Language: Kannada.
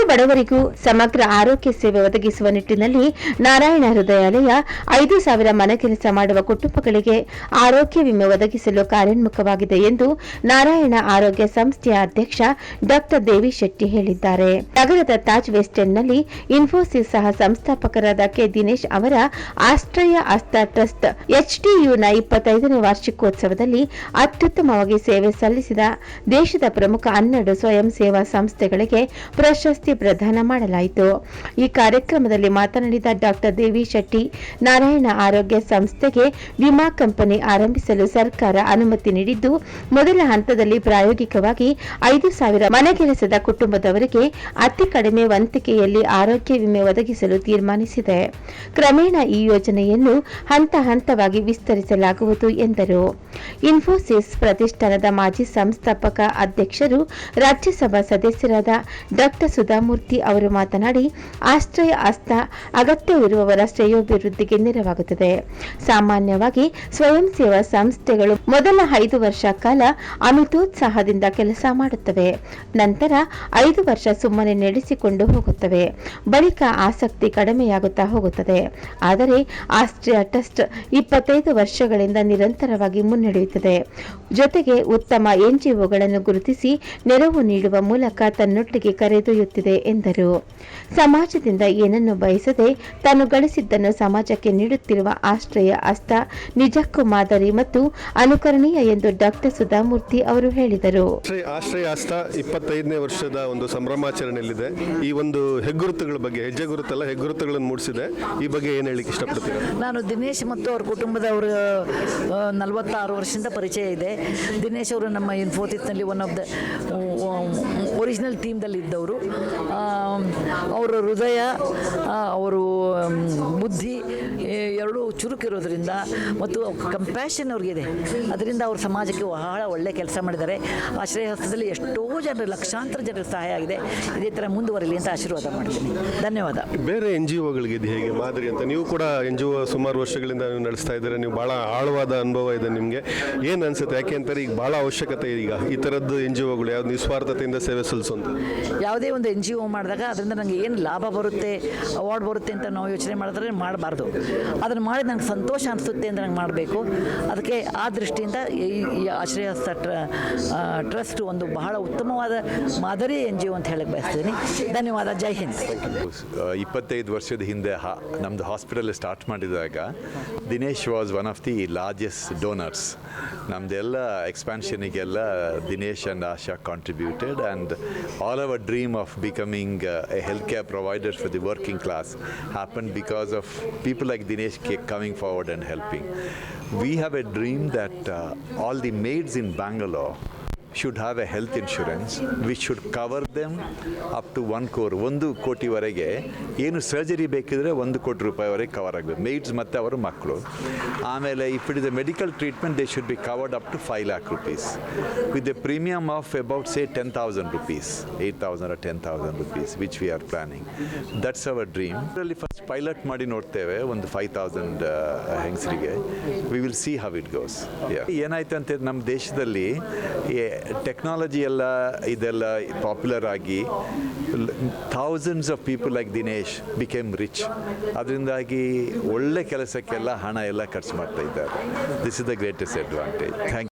ಬಡವರಿಗೂ ಸಮಗ್ರ ಆರೋಗ್ಯ ಸೇವೆ ಒದಗಿಸುವ ನಿಟ್ಟಿನಲ್ಲಿ ನಾರಾಯಣ ಹೃದಯಾಲಯ ಐದು ಸಾವಿರ ಮನೆ ಕೆಲಸ ಮಾಡುವ ಕುಟುಂಬಗಳಿಗೆ ಆರೋಗ್ಯ ವಿಮೆ ಒದಗಿಸಲು ಕಾರ್ಯೋನ್ಮುಖವಾಗಿದೆ ಎಂದು ನಾರಾಯಣ ಆರೋಗ್ಯ ಸಂಸ್ಥೆಯ ಅಧ್ಯಕ್ಷ ಡಾಕ್ಟರ್ ದೇವಿ ಶೆಟ್ಟಿ ಹೇಳಿದ್ದಾರೆ. ನಗರದ ತಾಜ್ ವೆಸ್ಟರ್ನ್ನಲ್ಲಿ ಇನ್ಫೋಸಿಸ್ ಸಹ ಸಂಸ್ಥಾಪಕರಾದ ಕೆ ದಿನೇಶ್ ಅವರ ಆಶ್ರಯ ಆಸ್ಥಾ ಟ್ರಸ್ಟ್ ಎಚ್ಡಿಯುನ ಇಪ್ಪತ್ತೈದನೇ ವಾರ್ಷಿಕೋತ್ಸವದಲ್ಲಿ ಅತ್ಯುತ್ತಮವಾಗಿ ಸೇವೆ ಸಲ್ಲಿಸಿದ ದೇಶದ ಪ್ರಮುಖ ಹನ್ನೆರಡು ಸ್ವಯಂ ಸೇವಾ ಸಂಸ್ಥೆಗಳಿಗೆ ಪ್ರಶಸ್ತಿ ಪ್ರದಾನ ಮಾಡಲಾಯಿತು. ಈ ಕಾರ್ಯಕ್ರಮದಲ್ಲಿ ಮಾತನಾಡಿದ ಡಾಕ್ಟರ್ ದೇವಿ ಶೆಟ್ಟಿ, ನಾರಾಯಣ ಆರೋಗ್ಯ ಸಂಸ್ಥೆಗೆ ವಿಮಾ ಕಂಪನಿ ಆರಂಭಿಸಲು ಸರ್ಕಾರ ಅನುಮತಿ ನೀಡಿದ್ದು, ಮೊದಲ ಹಂತದಲ್ಲಿ ಪ್ರಾಯೋಗಿಕವಾಗಿ ಐದು ಸಾವಿರ ಮನೆಗೆಲಸದ ಕುಟುಂಬದವರಿಗೆ ಅತಿ ಕಡಿಮೆ ವಂತಿಕೆಯಲ್ಲಿ ಆರೋಗ್ಯ ವಿಮೆ ಒದಗಿಸಲು ತೀರ್ಮಾನಿಸಿದೆ. ಕ್ರಮೇಣ ಈ ಯೋಜನೆಯನ್ನು ಹಂತ ಹಂತವಾಗಿ ವಿಸ್ತರಿಸಲಾಗುವುದು ಎಂದರು. ಇನ್ಫೋಸಿಸ್ ಪ್ರತಿಷ್ಠಾನದ ಮಾಜಿ ಸಂಸ್ಥಾಪಕ ಅಧ್ಯಕ್ಷರು, ರಾಜ್ಯಸಭಾ ಸದಸ್ಯರಾದ ಡಾಕ್ಟರ್ ಸುಧಾಮೂರ್ತಿ ಅವರು ಮಾತನಾಡಿ, ಆಶ್ರಯ ಹಸ್ತ ಅಗತ್ಯವಿರುವವರ ಶ್ರೇಯೋಭಿವೃದ್ಧಿಗೆ ನೆರವಾಗುತ್ತದೆ. ಸಾಮಾನ್ಯವಾಗಿ ಸ್ವಯಂ ಸೇವಾ ಸಂಸ್ಥೆಗಳು ಮೊದಲ ಐದು ವರ್ಷ ಕಾಲ ಅಮಿತೋತ್ಸಾಹದಿಂದ ಕೆಲಸ ಮಾಡುತ್ತವೆ. ನಂತರ ಐದು ವರ್ಷ ಸುಮ್ಮನೆ ನಡೆಸಿಕೊಂಡು ಹೋಗುತ್ತವೆ. ಬಳಿಕ ಆಸಕ್ತಿ ಕಡಿಮೆಯಾಗುತ್ತಾ ಹೋಗುತ್ತದೆ. ಆದರೆ ಆಸ್ಟ್ರಿಯಾ ಟ್ರಸ್ಟ್ ಇಪ್ಪತ್ತೈದು ವರ್ಷಗಳಿಂದ ನಿರಂತರವಾಗಿ ಮುನ್ನಡೆಯುತ್ತದೆ. ಜೊತೆಗೆ ಉತ್ತಮ ಎನ್ಜಿಒಗಳನ್ನು ಗುರುತಿಸಿ ನೆರವು ನೀಡುವ ಮೂಲಕ ತನ್ನೊಟ್ಟಿಗೆ ಕರೆದೊಯ್ಯುತ್ತಿದೆ ಎಂದರು. ಸಮಾಜದಿಂದ ಏನನ್ನು ಬಯಸದೆ ತಾನು ಗಳಿಸಿದ್ದನ್ನು ಸಮಾಜಕ್ಕೆ ನೀಡುತ್ತಿರುವ ಆಶ್ರಯ ಅಸ್ತ ನಿಜಕ್ಕೂ ಮಾದರಿ ಮತ್ತು ಅನುಕರಣೀಯ ಎಂದು ಡಾಕ್ಟರ್ ಸುಧಾಮೂರ್ತಿ ಅವರು ಹೇಳಿದರು. ಆಶ್ರಯ ಅಸ್ತ ಇಪ್ಪತ್ತೈದನೇ ವರ್ಷದ ಒಂದು ಸಂಭ್ರಮಾಚರಣೆಯಲ್ಲಿದೆ. ಈ ಒಂದು ಹೆಗ್ಗುರುತುಗಳ ಬಗ್ಗೆ ಹೆಜ್ಜೆ ಗುರುತಲ್ಲ ಹೆಗ್ಗುರುತುಗಳನ್ನು ಮೂಡಿಸಿದೆ. ಈ ಬಗ್ಗೆ ಏನು ಹೇಳಿಕ್ಕೆ ಇಷ್ಟಪಡ್ತೀರಾ? ನಾನು ದಿನೇಶ್ ಮತ್ತು ಅವ್ರ ಕುಟುಂಬದವರು ನಲವತ್ತಾರು ವರ್ಷದಿಂದ ಪರಿಚಯ ಇದೆ. ದಿನೇಶ್ ಅವರು ನಮ್ಮ ಇನ್ಫೋತಿತ್ನಲ್ಲಿ ಒನ್ ಆಫ್ ದ ಒರಿಜಿನಲ್ ಟೀಮ್ದಲ್ಲಿ ಇದ್ದವರು ಅವರ ಹೃದಯ ಅವರು ಬುದ್ಧಿ ಎರಡೂ ಚುರುಕಿರೋದ್ರಿಂದ ಮತ್ತು ಕಂಪ್ಯಾಷನ್ ಅವ್ರಿಗಿದೆ. ಅದರಿಂದ ಅವ್ರ ಸಮಾಜಕ್ಕೆ ಬಹಳ ಒಳ್ಳೆ ಕೆಲಸ ಮಾಡಿದ್ದಾರೆ. ಆಶ್ರಯ ಹಸ್ತದಲ್ಲಿ ಎಷ್ಟೋ ಜನರು ಲಕ್ಷಾಂತರ ಜನರಿಗೆ ಸಹಾಯ ಆಗಿದೆ. ಇದೇ ಥರ ಮುಂದುವರಲಿ ಅಂತ ಆಶೀರ್ವಾದ ಮಾಡ್ತೀನಿ. ಧನ್ಯವಾದ. ಬೇರೆ ಎನ್ ಜಿ ಒಗಳಿಗೆ ಇದು ಹೇಗೆ? ಮಾದರಿ ಅಂತ. ನೀವು ಕೂಡ ಎನ್ ಜಿ ಒ ಸುಮಾರು ವರ್ಷಗಳಿಂದ ನೀವು ನಡೆಸ್ತಾ ಇದ್ದೀರಾ? ನೀವು ಭಾಳ ಆಳವಾದ ಅನುಭವ ಇದೆ ನಿಮಗೆ. ಏನು ಅನ್ಸುತ್ತೆ? ಯಾಕೆ ಅಂತಾರೆ ಈಗ ಭಾಳ ಅವಶ್ಯಕತೆ ಈಗ. ಈ ಥರದ್ದು ಎನ್ ಜಿ ಒಗಳು ಯಾವ್ದು ನಿಸ್ವಾರ್ಥತೆಯಿಂದ ಸೇವೆ ಸಲ್ಲಿಸುವಂಥ ಯಾವುದೇ ಒಂದು ಎನ್ ಜಿ ಒ ಮಾಡಿದಾಗ ಅದರಿಂದ ನನಗೆ ಏನು ಲಾಭ ಬರುತ್ತೆ ಅವಾರ್ಡ್ ಬರುತ್ತೆ ಅಂತ ನಾವು ಯೋಚನೆ ಮಾಡಿದ್ರೆ ಮಾಡಬಾರ್ದು. ಅದನ್ನು ಮಾಡಿ ನನಗೆ ಸಂತೋಷ ಅನಿಸುತ್ತೆ ಅಂತ ನಂಗೆ ಮಾಡಬೇಕು. ಅದಕ್ಕೆ ಆ ದೃಷ್ಟಿಯಿಂದ ಈ ಆಶ್ರಯ ಟ್ರ ಟ್ರಸ್ಟ್ ಒಂದು ಬಹಳ ಉತ್ತಮವಾದ ಮಾದರಿ ಎನ್ ಜಿ ಒ ಅಂತ ಹೇಳಕ್ಕೆ ಬಯಸ್ತೀನಿ. ಧನ್ಯವಾದ. ಜೈ ಹಿಂದ್. ಇಪ್ಪತ್ತೈದು ವರ್ಷದ ಹಿಂದೆ ಹಾ ನಮ್ಮದು ಹಾಸ್ಪಿಟಲ್ ಸ್ಟಾರ್ಟ್ ಮಾಡಿದಾಗ Dinesh was one of the largest donors. ನಮ್ಮದೆಲ್ಲ ಎಕ್ಸ್ಪ್ಯಾನ್ಷನಿಗೆಲ್ಲ Dinesh and Asha contributed and all our dream of becoming a health care provider for the working class happen because of people like Dinesh coming forward and helping. We have a dream that uh, all the maids in Bangalore should have a health insurance we should cover them up to one crore ಒಂದು ಕೋಟಿವರೆಗೆ ಏನು ಸರ್ಜರಿ ಬೇಕಿದ್ರೆ ಒಂದು ಕೋಟಿ ರೂಪಾಯಿವರೆಗೆ ಕವರ್ ಆಗಬೇಕು. ಮೇಡ್ಸ್ ಮತ್ತು ಅವರ ಮಕ್ಕಳು. ಆಮೇಲೆ if it is a medical treatment they should be covered up to five lakh rupees with a premium of about say ten thousand rupees eight thousand ten thousand rupees which we are planning that's our dream ಇದರಲ್ಲಿ ಫಸ್ಟ್ ಪೈಲಟ್ ಮಾಡಿ ನೋಡ್ತೇವೆ, ಒಂದು ಫೈವ್ ತೌಸಂಡ್ ಹೆಂಗಸರಿಗೆ. We will see how it goes ಏನಾಯ್ತು ಅಂತ ನಮ್ಮ ದೇಶದಲ್ಲಿ ಟೆಕ್ನಾಲಜಿ ಎಲ್ಲ ಇದೆಲ್ಲ ಪಾಪ್ಯುಲರ್ ಆಗಿ thousands of people like Dinesh became rich ಅದರಿಂದಾಗಿ ಒಳ್ಳೆ ಕೆಲಸಕ್ಕೆಲ್ಲ ಹಣ ಎಲ್ಲ ಖರ್ಚು ಮಾಡ್ತಾ ಇದ್ದಾರೆ. This is the greatest advantage thank